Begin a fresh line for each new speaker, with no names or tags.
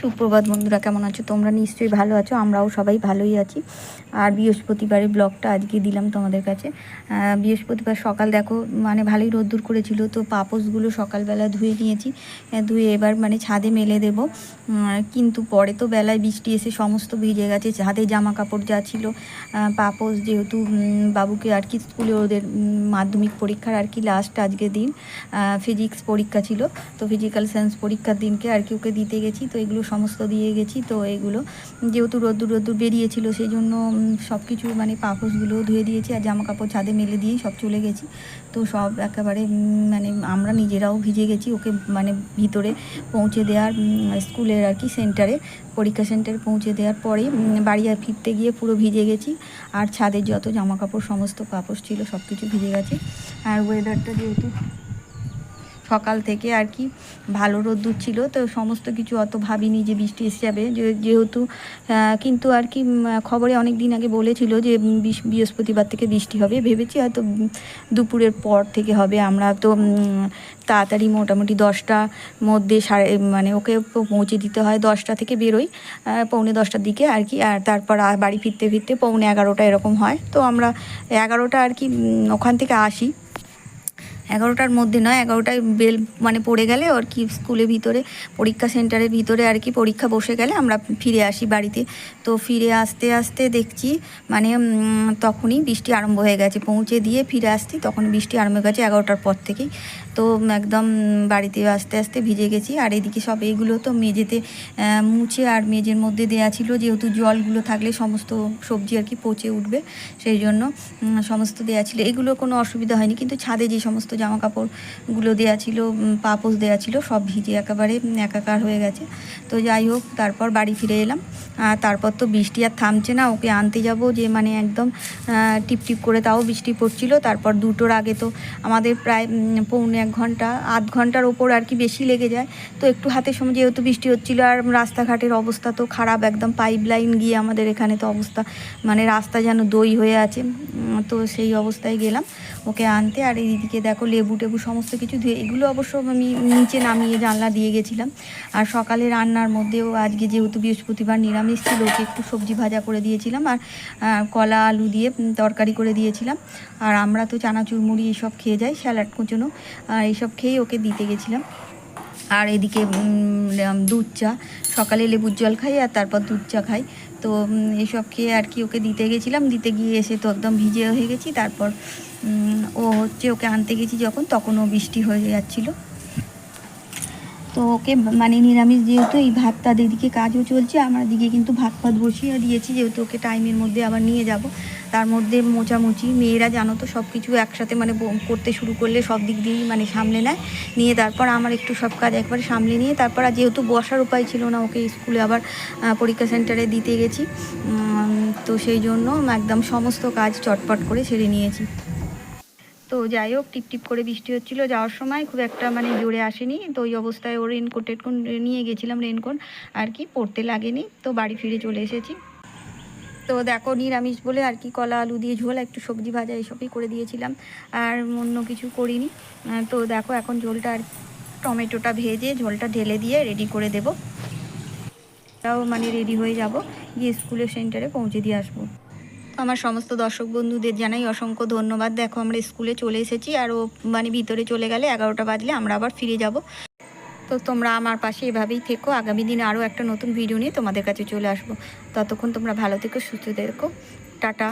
সুপ্রভাত বন্ধুরা, কেমন আছো? তোমরা নিশ্চয়ই ভালো আছো, আমরাও সবাই ভালোই আছি। আর বৃহস্পতিবারের ব্লগটা আজকে দিলাম তোমাদের কাছে। বৃহস্পতিবার সকাল দেখো মানে ভালোই রোদ্দুর করেছিল, তো পাপোসগুলো সকালবেলা ধুয়ে নিয়েছি। ধুয়ে এবার মানে ছাদে মেলে দেব। কিন্তু পরে তো বেলায় বৃষ্টি এসে সমস্ত ভিজে গেছে, ছাদে জামা কাপড় যা ছিল পাপোস যেহেতু বাবুকে আর কি স্কুলে ওদের মাধ্যমিক পরীক্ষার আর কি লাস্ট আজকে দিন ফিজিক্স পরীক্ষা ছিল। তো ফিজিক্যাল সায়েন্স পরীক্ষার দিনকে আর কি ওকে দিতে গেছি, তো এগুলো সমস্ত দিয়ে গেছি, তো এগুলো যেহেতু রোদ্দুর রোদ্দুর বেরিয়েছিল সেই জন্য সব কিছু মানে পাপোসগুলোও ধুয়ে দিয়েছি আর জামা কাপড় ছাদে মেলে দিয়েই সব চলে গেছি। তো সব একেবারে মানে আমরা নিজেরাও ভিজে গেছি, ওকে মানে ভিতরে পৌঁছে দেওয়ার স্কুলের আর কি সেন্টারে, পরীক্ষা সেন্টারে পৌঁছে দেওয়ার পরে বাড়ি আর ফিরতে গিয়ে পুরো ভিজে গেছি। আর ছাদের যত জামা কাপড় সমস্ত পাপোস ছিল সব কিছু ভিজে গেছে। আর ওয়েদারটা যেহেতু সকাল থেকে আর কি ভালো রোদ্দুর ছিল, তো সমস্ত কিছু অত ভাবিনি যে বৃষ্টি এসে যাবে। যেহেতু কিন্তু আর কি খবরে অনেক দিন আগে বলেছিল যে বৃহস্পতিবার থেকে বৃষ্টি হবে। ভেবেছি হয়তো দুপুরের পর থেকে হবে। আমরা তো তাড়াতাড়ি মোটামুটি দশটার মধ্যে সাড়ে মানে ওকে পৌঁছে দিতে হয়। দশটা থেকে বেরোই পৌনে দশটার দিকে আর কি। আর তারপর বাড়ি ফিরতে ফিরতে পৌনে এগারোটা এরকম হয়। তো আমরা এগারোটা আর কি ওখান থেকে আসি। এগারোটার মধ্যে নয়, এগারোটায় বেল মানে পড়ে গেলে আর কি স্কুলের ভিতরে, পরীক্ষা সেন্টারের ভিতরে আর কি পরীক্ষা বসে গেলে আমরা ফিরে আসি বাড়িতে। তো ফিরে আসতে আসতে দেখছি মানে তখনই বৃষ্টি আরম্ভ হয়ে গেছে। পৌঁছে দিয়ে ফিরে আসছি, তখন বৃষ্টি আরম্ভ হয়ে গেছে এগারোটার পর থেকেই। তো একদম বাড়িতে আস্তে আস্তে ভিজে গেছি। আর এদিকে সব এইগুলো তো মেঝেতে মুছে আর মেঝের মধ্যে দেয়া ছিল। যেহেতু জলগুলো থাকলে সমস্ত সবজি আর কি পচে উঠবে, সেই জন্য সমস্ত দেয়া ছিল। এগুলো কোনো অসুবিধা হয়নি। কিন্তু ছাদে যে সমস্ত জামা কাপড়গুলো দেয়া ছিল পাপোশ দেয়া ছিল সব ভিজে একেবারে একাকার হয়ে গেছে। তো যাই হোক তারপর বাড়ি ফিরে এলাম। আর তারপর তো বৃষ্টি আর থামছে না ওকে আনতে যাব যে মানে একদম আহ, টিপ টিপ করে তাও বৃষ্টি পড়ছিল। তারপর দুটোর আগে তো আমাদের প্রায় পৌনে এক ঘণ্টা আধ ঘণ্টার ওপর আর কি বেশি লেগে যায়। তো একটু হাতে সময় যেহেতু বৃষ্টি হচ্ছিল আর রাস্তাঘাটের অবস্থা তো খারাপ একদম পাইপ লাইন গিয়ে আমাদের এখানে তো অবস্থা মানে রাস্তা যেন দই হয়ে আছে তো সেই অবস্থায় গেলাম। ওকে আনতে আর এইদিকে দেখো লেবু টেবু সমস্ত কিছু ধুয়ে, এগুলো অবশ্য আমি নিচে নামিয়ে জানলা দিয়ে গেছিলাম। আর সকালে রান্নার মধ্যেও আজকে যেহেতু বৃহস্পতিবার নিরামিষ ছিল, ওকে একটু সবজি ভাজা করে দিয়েছিলাম আর কলা, আলু দিয়ে তরকারি করে দিয়েছিলাম। আর আমরা তো চানাচুর, মুড়ি এইসব খেয়ে যাই স্যালাড কুচনো, আর এইসব খেয়েই ওকে দিতে গেছিলাম। আর এদিকে দুধ চা, সকালে লেবুর জল খাই আর তারপর দুধ চা খাই। তো এসব খেয়ে আর কি ওকে দিতে গেছিলাম। দিতে গিয়ে এসে তো একদম ভিজে হয়ে গেছি। তারপর ও হচ্ছে ওকে আনতে গেছি যখন, তখন ও বৃষ্টি হয়ে যাচ্ছিল। তো ওকে মানে নিরামিষ যেহেতু, এই ভাতটা দিদিকে কাজও চলছে, আমার দিকে কিন্তু ভাত ফাত বসিয়ে দিয়েছি, যেহেতু ওকে টাইমের মধ্যে আবার নিয়ে যাব। তার মধ্যে মোচামুচি, মেয়েরা জানো তো সব কিছু একসাথে মানে করতে শুরু করলে সব দিক দিয়েই মানে সামলে নেয়। নিয়ে তারপর আমার একটু সব কাজ একবারে সামলে নিয়ে, তারপর আর যেহেতু বসার উপায় ছিল না, ওকে স্কুলে আবার পরীক্ষা সেন্টারে দিতে গেছি। তো সেই জন্য একদম সমস্ত কাজ চটপট করে সেরে নিয়েছি। তো যাই হোক, টিপ টিপ করে বৃষ্টি হচ্ছিল। যাওয়ার সময় খুব একটা মানে জোরে আসেনি। তো ওই অবস্থায় ও রেনকোট টেনকোট নিয়ে গেছিলাম রেনকোট আর কি, পড়তে লাগেনি। তো বাড়ি ফিরে চলে এসেছি। তো দেখো, নিরামিষ বলে আর কি কলা, আলু দিয়ে ঝোল, একটু সবজি ভাজা এসবই করে দিয়েছিলাম। আর অন্য কিছু করিনি। তো দেখো, এখন ঝোলটা আর টমেটোটা ভেজে ঝোলটা ঢেলে দিয়ে রেডি করে দেবো। তাও মানে রেডি হয়ে যাব। গিয়ে স্কুলের সেন্টারে পৌঁছে দিয়ে আসব। আমার সমস্ত দর্শক বন্ধুদের জানাই অসংখ্য ধন্যবাদ। দেখো, আমরা স্কুলে চলে এসেছি আর ও মানে ভিতরে চলে গেলে এগারোটা বাজলে আমরা আবার ফিরে যাব। তো তোমরা আমার পাশে এভাবেই থেকো। আগামী দিনে আরও একটা নতুন ভিডিও নিয়ে তোমাদের কাছে চলে আসব। ততক্ষণ তোমরা ভালো থেকো, সুস্থ থেকো। টাটা।